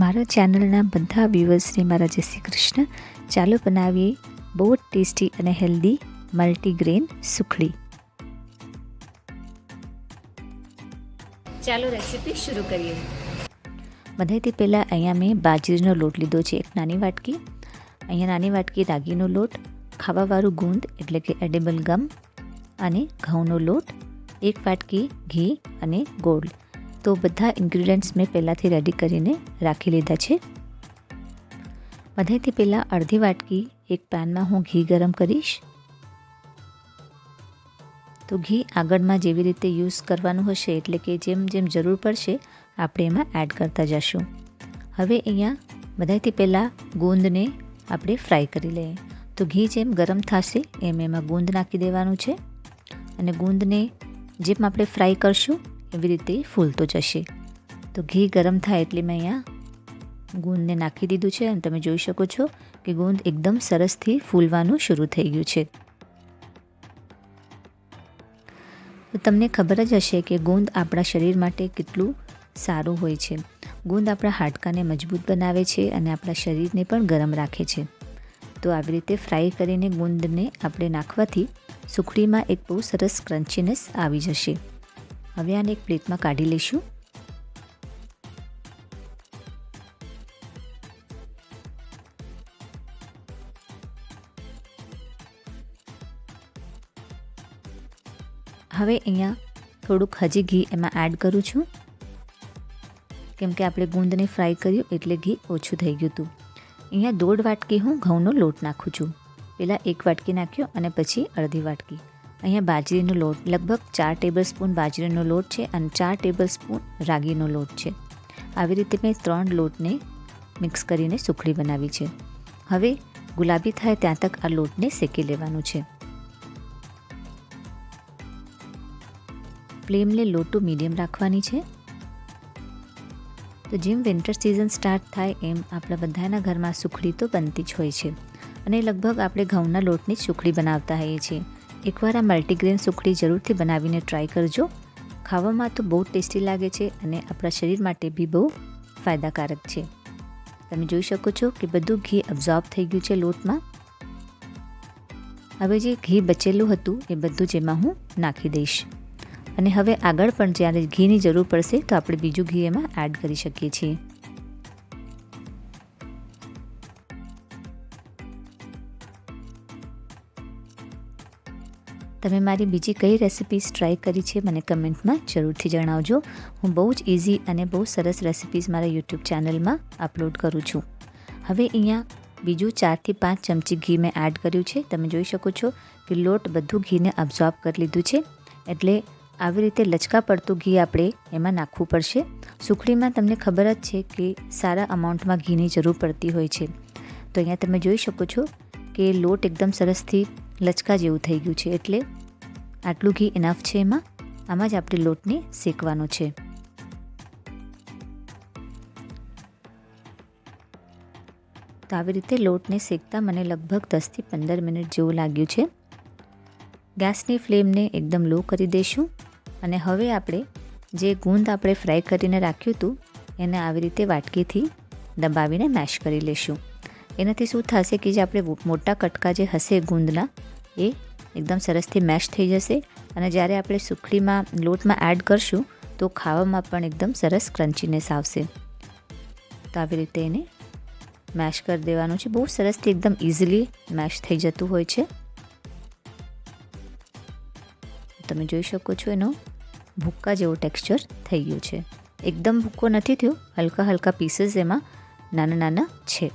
મારા ચેનલના બધા વ્યૂવર્સને મારા જય શ્રી કૃષ્ણ. ચાલો બનાવીએ બહુ જ ટેસ્ટી અને હેલ્ધી મલ્ટીગ્રેન સુખડી. ચાલો રેસીપી શરૂ કરીએ. બધાયથી પહેલાં અહીંયા મેં બાજરીનો લોટ લીધો છે એક નાની વાટકી. અહીંયા નાની વાટકી રાગીનો લોટ ખાવાવાળું ગુંદ એટલે કે એડેબલ ગમ અને ઘઉંનો લોટ એક વાટકી ઘી અને ગોળ. તો બધા ઇન્ગ્રીડિયન્ટ્સ મેં પહેલાંથી રેડી કરીને રાખી લીધા છે. બધાથી પહેલાં અડધી વાટકી એક પેનમાં હું ઘી ગરમ કરીશ. તો ઘી આગળમાં જેવી રીતે યુઝ કરવાનું હશે એટલે કે જેમ જેમ જરૂર પડશે આપણે એમાં એડ કરતા જશું. હવે અહીંયા બધાથી પહેલાં ગુંદને આપણે ફ્રાય કરી લઈએ. તો ઘી જેમ ગરમ થશે એમ એમાં ગુંદ નાખી દેવાનું છે. અને ગુંદને જેમ આપણે ફ્રાય કરશું એવી રીતે ફૂલતો જશે. તો ઘી ગરમ થાય એટલે મેં અહીંયા ગુંદને નાખી દીધું છે અને તમે જોઈ શકો છો કે ગુંદ એકદમ સરસથી ફૂલવાનું શરૂ થઈ ગયું છે. તો તમને ખબર જ હશે કે ગુંદ આપણા શરીર માટે કેટલું સારું હોય છે. ગુંદ આપણા હાડકાને મજબૂત બનાવે છે અને આપણા શરીરને પણ ગરમ રાખે છે. તો આવી રીતે ફ્રાય કરીને ગુંદને આપણે નાખવાથી સુખડીમાં એક બહુ સરસ ક્રન્ચીનેસ આવી જશે. હવે આને એક પ્લેટમાં કાઢી લઈશું. હવે અહીંયા થોડુંક હજી ઘી એમાં એડ કરું છું. કેમ કે આપણે ગુંદને ફ્રાય કર્યું એટલે ઘી ઓછું થઈ ગયું હતું. અહીંયા દોઢ વાટકી હું ઘઉંનો લોટ નાખું છું. પહેલાં એક વાટકી નાખ્યો અને પછી અડધી વાટકી. અહીંયા બાજરીનો લોટ લગભગ ચાર ટેબલ સ્પૂન બાજરીનો લોટ છે અને ચાર ટેબલ સ્પૂન રાગીનો લોટ છે. આવી રીતે મેં ત્રણ લોટને મિક્સ કરીને સુખડી બનાવી છે. હવે ગુલાબી થાય ત્યાં તક આ લોટને શેકી લેવાનું છે. ફ્લેમને લોટું મીડિયમ રાખવાની છે. તો જેમ વિન્ટર સિઝન સ્ટાર્ટ થાય એમ આપણા બધાના ઘરમાં સુખડી તો બનતી જ હોય છે. અને લગભગ આપણે ઘઉંના લોટની સુખડી બનાવતા હોઈએ છીએ. એકવાર આ મલ્ટીગ્રેન સુખડી જરૂરથી બનાવીને ટ્રાય કરજો. ખાવામાં તો બહુ ટેસ્ટી લાગે છે અને આપણા શરીર માટે બી બહુ ફાયદાકારક છે. તમે જોઈ શકો છો કે બધું ઘી અબ્ઝોર્બ થઈ ગયું છે લોટમાં. હવે જે ઘી બચેલું હતું એ બધું જેમાં હું નાખી દઈશ. અને હવે આગળ પણ જ્યારે ઘીની જરૂર પડશે તો આપણે બીજું ઘી એમાં એડ કરી શકીએ છીએ. તમે મારી બીજી કઈ રેસિપીઝ ટ્રાય કરી છે મને કમેન્ટમાં જરૂરથી જણાવજો. હું બહુ જ ઇઝી અને બહુ સરસ રેસિપીઝ મારા યુટ્યુબ ચેનલમાં અપલોડ કરું છું. હવે અહીંયા બીજું ચારથી પાંચ ચમચી ઘી મેં એડ કર્યું છે. તમે જોઈ શકો છો કે લોટ બધું ઘીને અબ્ઝોર્બ કરી લીધું છે. એટલે આવી રીતે લચકા પડતું ઘી આપણે એમાં નાખવું પડશે. સુખડીમાં તમને ખબર જ છે કે સારા અમાઉન્ટમાં ઘીની જરૂર પડતી હોય છે. તો અહીંયા તમે જોઈ શકો છો કે લોટ એકદમ સરસથી લચકા જેવું થઈ ગયું છે. એટલે આટલું ઘી ઇનફ છે એમાં? આમાં જ આપણે લોટને શેકવાનો છે. તો આવી રીતે લોટને શેકતા મને લગભગ દસથી પંદર મિનિટ જેવું લાગ્યું છે. ગેસની ફ્લેમને એકદમ લો કરી દઈશું અને હવે આપણે જે ગુંદ આપણે ફ્રાય કરીને રાખ્યું હતું, એને આવી રીતે વાટકીથી દબાવીને મેશ કરી લઈશું એનાથી શું થશે કે જે આપણે મોટા કટકા જે હશે ગુંદના, એ એકદમ સરસથી મેશ થઈ જશે. અને જ્યારે આપણે સુખડીમાં, લોટમાં એડ કરશું, તો ખાવામાં પણ એકદમ સરસ ક્રન્ચીનેસ આવશે. તો આવી રીતે એને મેશ કરી દેવાનું છે. બહુ સરસથી એકદમ ઇઝીલી મેશ થઈ જતું હોય છે. તમે જોઈ શકો છો એનો ભૂક્કા જેવો ટેક્સચર થઈ ગયું છે. એકદમ ભૂક્કો નથી થયો હલકા હલકા પીસીસ એમાં નાના નાના છે.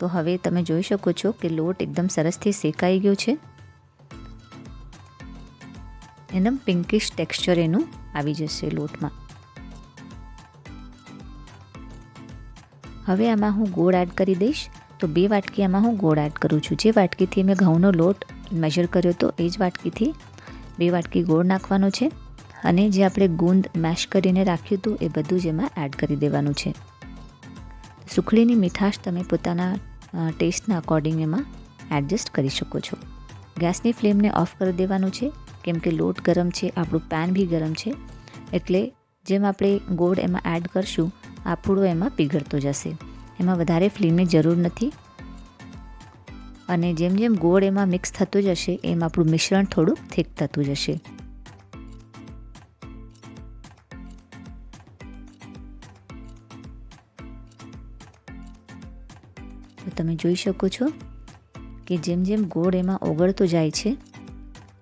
તો હવે તમે જોઈ શકો છો કે લોટ એકદમ સરસથી શેકાઈ ગયો છે. એકદમ પિંકિશ ટેક્સચર એનું આવી જશે લોટમાં. હવે આમાં હું ગોળ એડ કરી દઈશ. તો બે વાટકી આમાં હું ગોળ એડ કરું છું. જે વાટકીથી મેં ઘઉંનો લોટ મેજર કર્યો હતો એ જ વાટકીથી બે વાટકી ગોળ નાખવાનો છે. અને જે આપણે ગુંદ મેશ કરીને રાખ્યું હતું એ બધું જ એમાં એડ કરી દેવાનું છે. સુખડીની મીઠાશ તમે પોતાના ટેસ્ટના અકોર્ડિંગ એમાં એડજસ્ટ કરી શકો છો. ગેસની ફ્લેમને ઓફ કરી દેવાનું છે, કેમ કે લોટ ગરમ છે, આપણું પેન બી ગરમ છે, એટલે જેમ આપણે ગોળ એમાં એડ કરશું આફૂડો એમાં પીગળતો જશે. એમાં વધારે ફ્લેમની જરૂર નથી. અને જેમ જેમ ગોળ એમાં મિક્સ થતું જશે, એમ આપણું મિશ્રણ થોડું થીક થતું જશે. તો તમે જોઈ શકો છો કે જેમ જેમ ગોળ એમાં ઓગળતો જાય છે,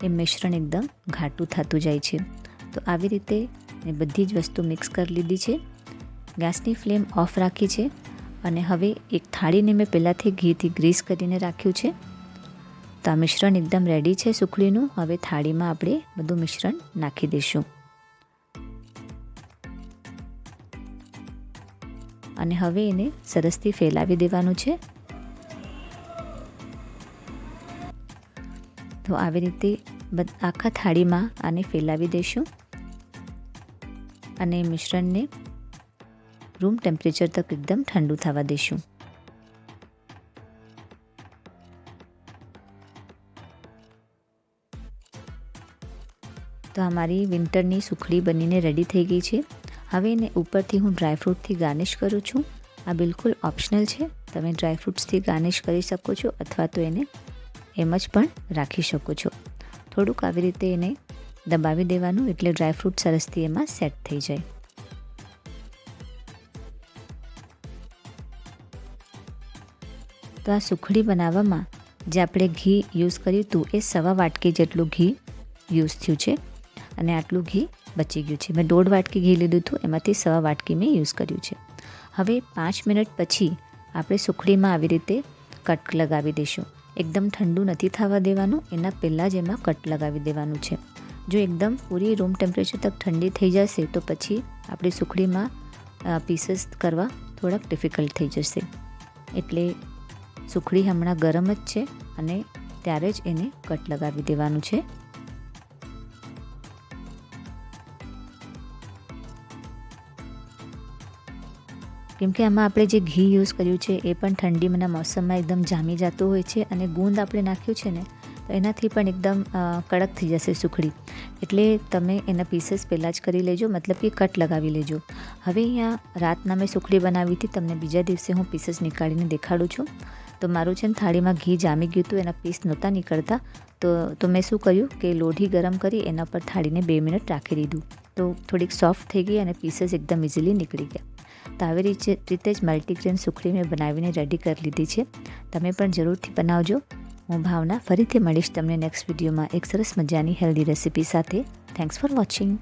એ મિશ્રણ એકદમ ઘાટું થતું જાય છે. તો આવી રીતે મેં બધી જ વસ્તુ મિક્સ કરી લીધી છે. ગેસની ફ્લેમ ઓફ રાખી છે અને હવે એક થાળીને મેં પહેલાંથી ઘીથી ગ્રીસ કરીને રાખ્યું છે. તો આ મિશ્રણ એકદમ રેડી છે સુખડીનું. હવે થાળીમાં આપણે બધું મિશ્રણ નાખી દઈશું. અને હવે એને સરસથી ફેલાવી દેવાનું છે. તો આવી રીતે આખા થાળીમાં આને ફેલાવી દઈશું. અને મિશ્રણને રૂમ ટેમ્પરેચર તક એકદમ ઠંડુ થવા દઈશું. તો અમારી વિન્ટરની સુખડી બનીને રેડી થઈ ગઈ છે. હવે એને ઉપરથી હું ડ્રાયફ્રૂટથી ગાર્નિશ કરું છું. આ બિલકુલ ઓપ્શનલ છે. તમે ડ્રાયફ્રૂટ્સથી ગાર્નિશ કરી શકો છો અથવા તો એને એમ જ પણ રાખી શકો છો. થોડુંક આવી રીતે એને દબાવી દેવાનું એટલે ડ્રાયફ્રૂટ સરસથી એમાં સેટ થઈ જાય. તો આ સુખડી બનાવવામાં જે આપણે ઘી યુઝ કર્યું હતું એ સવા વાટકી જેટલું ઘી યુઝ થયું છે અને આટલું ઘી બચી ગયું છે. મેં દોઢ વાટકી ઘી લીધું હતું, એમાંથી સવા વાટકી મેં યુઝ કર્યું છે. હવે પાંચ મિનિટ પછી આપણે સુખડીમાં આવી રીતે કટ લગાવી દઈશું. એકદમ ઠંડુ નથી થવા દેવાનું, એના પહેલાં જ એમાં કટ લગાવી દેવાનું છે. જો એકદમ પૂરી રૂમ ટેમ્પરેચર તક ઠંડી થઈ જશે, તો પછી આપણી સુખડીમાં પીસીસ કરવા થોડાક ડિફિકલ્ટ થઈ જશે. એટલે સુખડી હમણાં ગરમ જ છે અને ત્યારે જ એને કટ લગાવી દેવાનું છે. કેમ કે આમાં આપણે જે ઘી યુઝ કર્યું છે, એ પણ ઠંડીના મોસમમાં એકદમ જામી જતું હોય છે અને ગુંદ આપણે નાખ્યું છે ને, તો એનાથી પણ એકદમ કડક થઈ જશે સુખડી. એટલે તમે એના પીસીસ પહેલાં જ કરી લેજો, મતલબ કે કટ લગાવી લેજો. હવે અહીંયા રાતના મેં સુખડી બનાવી હતી, તમને બીજા દિવસે હું પીસીસ નીકાળીને દેખાડું છું. તો મારું છે ને થાળીમાં ઘી જામી ગયું હતું, એના પીસ નહોતા નીકળતા. તો તો મેં શું કર્યું કે લોઢી ગરમ કરી એના પર થાળીને બે મિનિટ રાખી દીધું. તો થોડીક સોફ્ટ થઈ ગઈ અને પીસીસ એકદમ ઇઝીલી નીકળી ગયા. તો રીતે રીતે જ મલ્ટીગ્રેન સુખડી બનાવીને રેડી કરી લીધી છે. તમે પણ જરૂરથી બનાવજો. હું ભાવના ફરીથી મળીશ તમને નેક્સ્ટ વિડીયોમાં એક સરસ મજાની હેલ્ધી રેસીપી સાથે. Thanks for watching